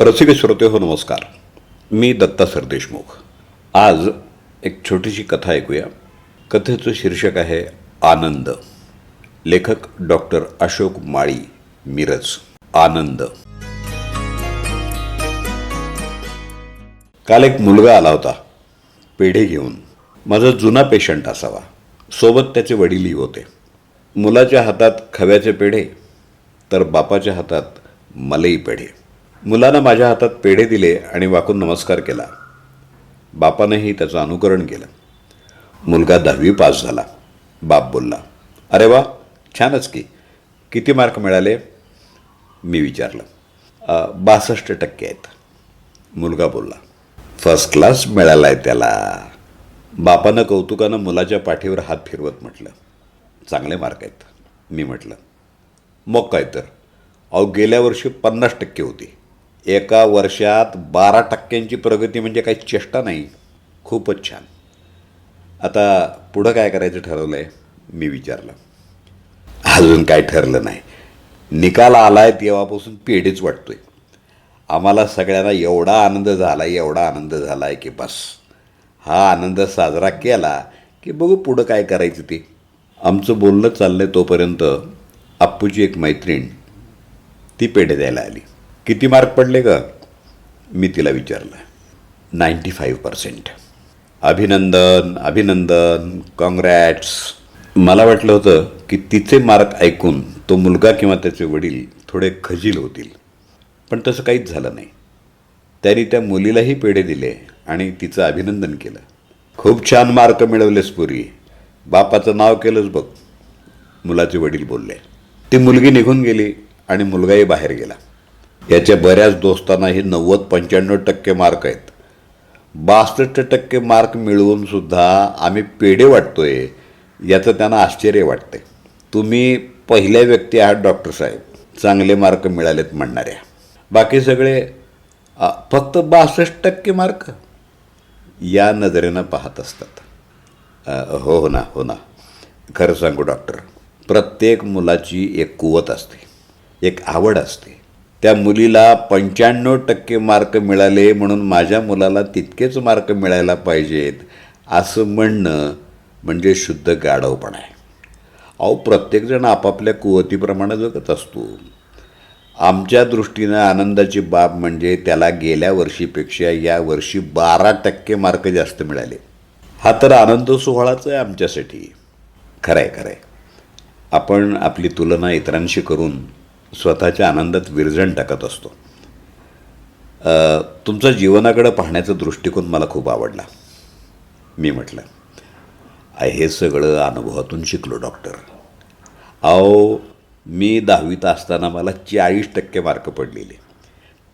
रसिक श्रोते हो नमस्कार. मी दत्ता सरदेशमुख. आज एक छोटीशी कथा ऐकूया. कथेचं शीर्षक आहे आनंद. लेखक डॉक्टर अशोक माळी मिरज. आनंद. काल एक मुलगा आला होता पेढे घेऊन. माझा जुना पेशंट असावा. सोबत त्याचे वडीलही होते. मुलाच्या हातात खव्याचे पेढे तर बापाच्या हातात मलई पेढे. मुलानं माझ्या हातात पेढे दिले आणि वाकून नमस्कार केला. बापानंही त्याचं अनुकरण केलं. मुलगा दहावी पास झाला. बाप बोलला अरे वा छानच की. किती मार्क मिळाले? मी विचारलं बासष्ट टक्के आहेत. मुलगा बोलला फर्स्ट क्लास मिळाला आहे त्याला. बापानं कौतुकानं मुलाच्या पाठीवर हात फिरवत म्हटलं चांगले मार्क आहेत. मी म्हटलं मग काय तर. अहो गेल्या वर्षी पन्नास टक्के होती. एका वर्षात बारा टक्क्यांची प्रगती म्हणजे काही चेष्टा नाही. खूपच छान. आता पुढं काय करायचं ठरवलं आहे मी विचारलं. अजून काय ठरलं नाही. निकाल आलाय तेव्हापासून पेढीच वाटतोय. आम्हाला सगळ्यांना एवढा आनंद झाला एवढा आनंद झाला आहे की बस. हा आनंद साजरा केला की बघू पुढं काय करायचं ते. आमचं बोलणं चाललंय तोपर्यंत आप्पूची एक मैत्रीण ती पेढे द्यायला आली. किती मार्क पडले का मी तिला विचारलं. Ninety five percent. अभिनंदन अभिनंदन कॉंग्रॅट्स. मला वाटलं होतं की तिचे मार्क ऐकून तो मुलगा किंवा त्याचे वडील थोडे खजील होतील. पण तसं काहीच झालं नाही. त्यांनी त्या मुलीलाही पेढे दिले आणि तिचं अभिनंदन केलं. खूप छान मार्क मिळवलेस पुरी. बापाचं नाव केलंच बघ. मुलाचे वडील बोलले. ती मुलगी निघून गेली आणि मुलगाही बाहेर गेला. याच्या बऱ्याच दोस्तांनाही नव्वद पंच्याण्णव टक्के मार्क आहेत. बासष्ट टक्के मार्क मिळवून सुद्धा आम्ही पेढे वाटतोय याचं त्यांना आश्चर्य वाटतंय. तुम्ही पहिल्या व्यक्ती आहात डॉक्टर साहेब. चांगले मार्क मिळालेत म्हणणाऱ्या. बाकी सगळे फक्त बासष्ट टक्के मार्क या नजरेनं पाहत असतात. हो हो ना हो ना. खरं सांगू डॉक्टर प्रत्येक मुलाची एक कुवत असते एक आवड असते. त्या मुलीला पंच्याण्णव टक्के मार्क मिळाले म्हणून माझ्या मुलाला तितकेच मार्क मिळायला पाहिजेत असं म्हणणं म्हणजे शुद्ध गाढवपणा आहे. अहो प्रत्येकजण आपापल्या कुवतीप्रमाणे जगत असतो. आमच्या दृष्टीनं आनंदाची बाब म्हणजे त्याला गेल्या वर्षीपेक्षा या वर्षी बारा टक्के मार्क जास्त मिळाले. हा तर आनंद सोहळाच आहे आमच्यासाठी. खरं आहे खरं आहे आपण आपली तुलना इतरांशी करून स्वतःच्या आनंदात विरजण टाकत असतो. तुमचा जीवनाकडं पाहण्याचा दृष्टिकोन मला खूप आवडला. मी म्हटलं हे सगळं अनुभवातून शिकलो डॉक्टर. अहो मी दहावीत असताना मला चाळीस टक्के मार्क पडलेले.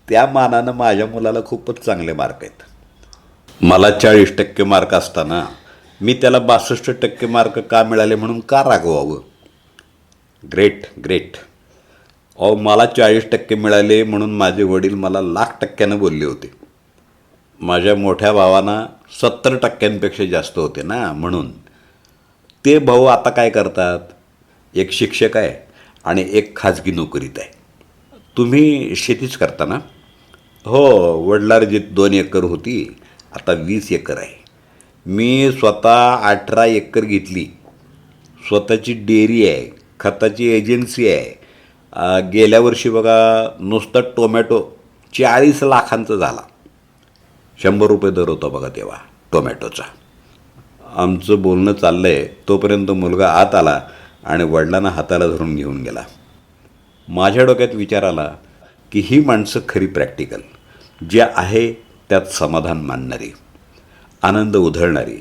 त्या मानानं माझ्या मुलाला खूपच चांगले मार्क आहेत. मला चाळीस टक्के मार्क असताना मी त्याला बासष्ट टक्के मार्क का मिळाले म्हणून का रागवावं? Great great. अहो मला चाळीस टक्के मिळाले म्हणून माझे वडील मला लाख टक्क्यानं बोलले होते. माझ्या मोठ्या भावांना सत्तर टक्क्यांपेक्षा जास्त होते ना म्हणून. ते भाऊ आता काय करतात? एक शिक्षक आहे आणि एक खाजगी नोकरीत आहे. तुम्ही शेतीच करता ना? हो वडिलार्जित दोन एकर होती आता वीस एकर आहे. मी स्वतः अठरा एकर घेतली. स्वतःची डेअरी आहे खताची एजन्सी आहे गेल्या वर्षी बघा नुसतं टोमॅटो चाळीस लाखांचा झाला. शंभर रुपये दर होता बघा तेव्हा टोमॅटोचा. आमचं बोलणं चाललं आहे तोपर्यंत मुलगा आत आला आणि वडिलांना हाताला धरून घेऊन गेला. माझ्या डोक्यात विचार आला की ही माणसं खरी प्रॅक्टिकल जे आहे त्यात समाधान मानणारी आनंद उधळणारी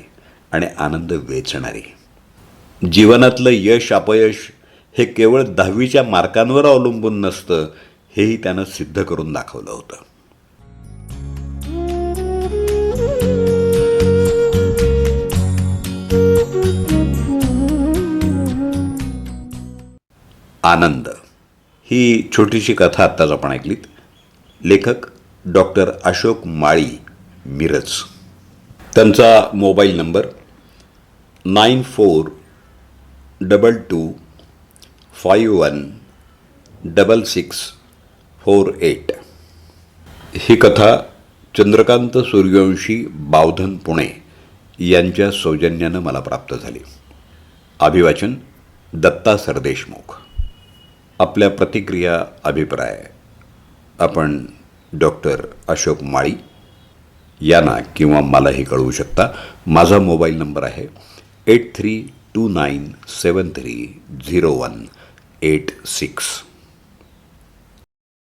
आणि आनंद वेचणारी. जीवनातलं यश अपयश हे केवळ दहावीच्या मार्कांवर अवलंबून नसतं हेही त्यानं सिद्ध करून दाखवलं होतं. आनंद. ही छोटीशी कथा आत्ताच आपण ऐकलीत. लेखक डॉक्टर अशोक माळी मिरज. त्यांचा mobile number nine four double two five one double six four eight ही कथा चंद्रकांत सूर्यवंशी बावधन पुणे यांच्या सौजन्यानं मला प्राप्त झाली. अभिवाचन दत्ता सरदेशमुख. आपल्या प्रतिक्रिया अभिप्राय. आपण डॉक्टर अशोक माळी यांना किंवा मलाही कळवू शकता. माझा मोबाईल नंबर आहे eight three two nine seven three zero one. Eight six